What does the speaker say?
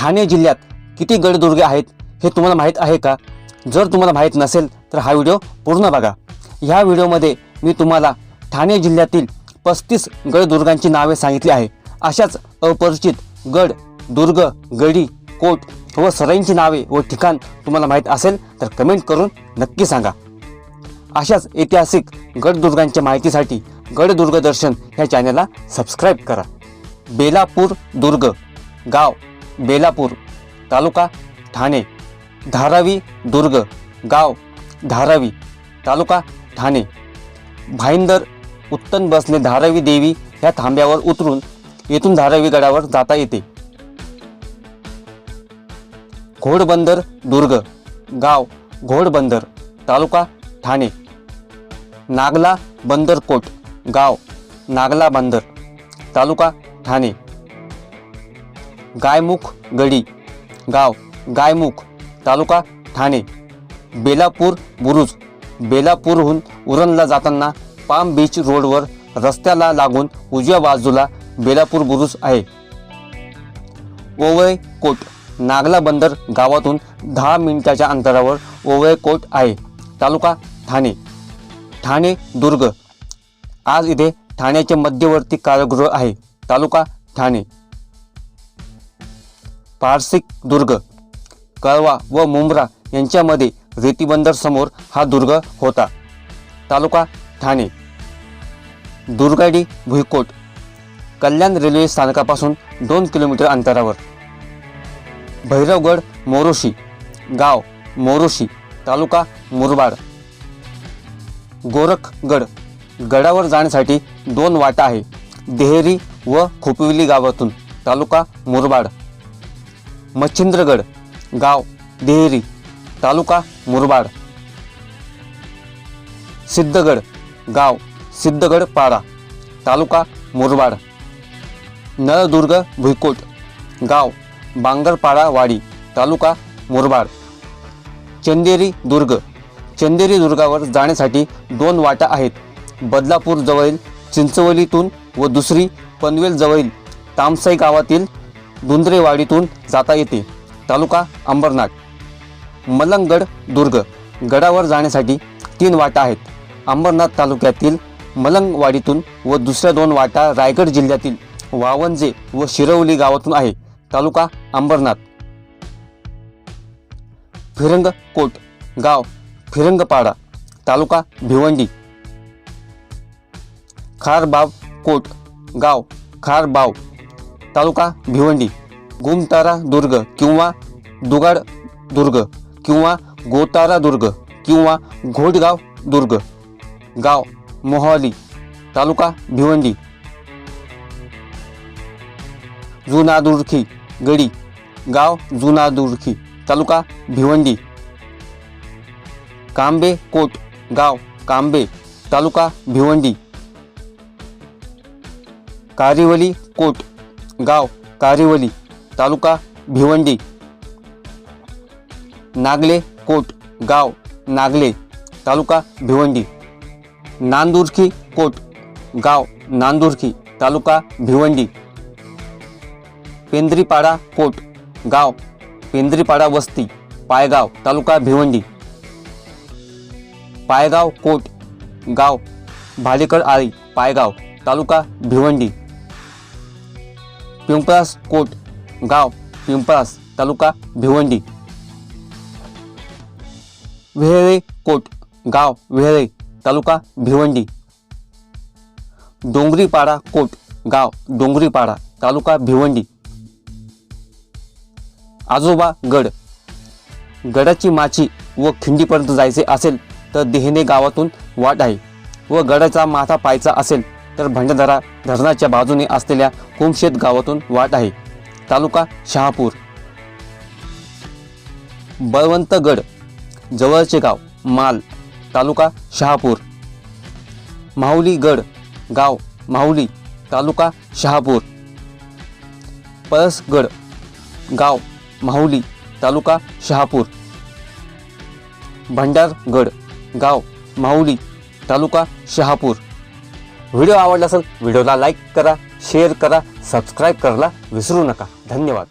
ठाणे जिल्ह्यात किती गडदुर्गे आहेत हे तुम्हाला माहीत आहे का? जर तुम्हाला माहीत नसेल तर हा व्हिडिओ पूर्ण बघा. ह्या व्हिडिओमध्ये मी तुम्हाला ठाणे जिल्ह्यातील पस्तीस गडदुर्गांची नावे सांगितली आहे. अशाच अपरिचित गड दुर्ग गडी कोट व सराईंची नावे व ठिकाण तुम्हाला माहीत असेल तर कमेंट करून नक्की सांगा. अशाच ऐतिहासिक गडदुर्गांच्या माहितीसाठी गडदुर्ग दर्शन ह्या चॅनलला सबस्क्राईब करा. बेलापूर दुर्ग गाव बेलापूर तालुका ठाणे. धारावी दुर्ग गाव धारावी तालुका ठाणे. भाईंदर उत्तन बसने धारावी देवी ह्या थांब्यावर उतरून येथून धारावी गडावर जाता येते. घोडबंदर दुर्ग गाव घोडबंदर तालुका ठाणे. नागला बंदरकोट गाव नागला बंदर तालुका ठाणे. गायमुख गडी गाव गायमुख तालुका ठाणे बेलापूर बुरुज. बेलापूरहून उरणला जाताना पाम बीच रोडवर रस्त्याला लागून उजव्या बाजूला बेलापूर बुरुज आहे. ओवळे कोट नागला बंदर गावातून दहा मिनिटाच्या अंतरावर ओवळे कोट आहे. तालुका ठाणे. ठाणे दुर्ग. आज इथे ठाण्याचे मध्यवर्ती कारागृह आहे. तालुका ठाणे. पारसिक दुर्ग कळवा व मुंब्रा यांच्यामध्ये रेतीबंदर समोर हा दुर्ग होता. तालुका ठाणे. दुर्गाडी भुईकोट कल्याण रेल्वे स्थानकापासून दोन किलोमीटर अंतरावर. भैरवगड मोरोशी गाव मोरोशी तालुका मुरबाड. गोरखगड गडावर जाण्यासाठी दोन वाटा आहे देहेरी व खोपिवली गावातून तालुका मुरबाड. मच्छिंद्रगड गाव देहेरी तालुका मुरबाड. सिद्धगड गाव सिद्धगड पाडा तालुका मुरबाड. नळदुर्ग भुईकोट गाव बांगरपाडा वाडी तालुका मुरबाड. चंदेरी दुर्ग. चंदेरी दुर्गावर जाण्यासाठी दोन वाटा आहेत. बदलापूर जवळील चिंचवलीतून व दुसरी पनवेल जवळील तामसाई गावातील धुंद्रेवाडीतून जाता येते. तालुका अंबरनाथ मलंगगड दुर्ग. गडावर जाण्यासाठी तीन वाटा आहेत. अंबरनाथ तालुक्यातील मलंगवाडीतून व दुसऱ्या दोन वाटा रायगड जिल्ह्यातील वावंजे व शिरवली गावातून आहे. तालुका अंबरनाथ. फिरंगकोट गाव फिरंगपाडा. तालुका भिवंडी. खारबाव कोट गाव खारबाव. तालुका भिवंडी गुमतारा दुर्ग किंवा दुगाड दुर्ग किंवा गोतारा दुर्ग किंवा घोटगाव दुर्ग. गाव मोहाली तालुका भिवंडी. जुनादुर्खी गडी गाव जुनादुर्खी तालुका भिवंडी. कांबे कोट गाव कांबे तालुका भिवंडी. कारिवली कोट गाव, कारिवली, तालुका, भिवंडी. नागले कोट, गाव, नागले, तालुका, भिवंडी. नांदुरखी कोट, गाव, नांदुरखी, तालुका, भिवंडी. पेंद्रीपाडा कोट, गाव, पेंद्रीपाडा वस्ती, पायगाव, तालुका, भिवंडी. पायगाव कोट, गाव भालेकर आळी, पायगाव, तालुका, भिवंडी. पिंपळास कोट गाव पिंपळास तालुका भिवंडी. वेहळे कोट गाव वेहळे तालुका भिवंडी. डोंगरीपाडा कोट गाव डोंगरीपाडा तालुका भिवंडी. आजोबा गड. गडाची माची व खिंडीपर्यंत जायचे असेल तर देहने गावातून वाट आहे व गडाचा माथा पायचा असेल तर भंडारा धरणाच्या बाजूने असलेल्या कुमशेत गावातून वाट आहे. तालुका शहापूर. बळवंतगड जवळचे गाव माल तालुका शहापूर. माहुलीगड गाव माहुली तालुका शहापूर. पळसगड गाव माहुली तालुका शहापूर. भंडारगड गाव माहुली तालुका शहापूर. व्हिडिओ आवडला असेल व्हिडिओला लाईक करा शेअर करा सबस्क्राईब करायला विसरू नका. धन्यवाद.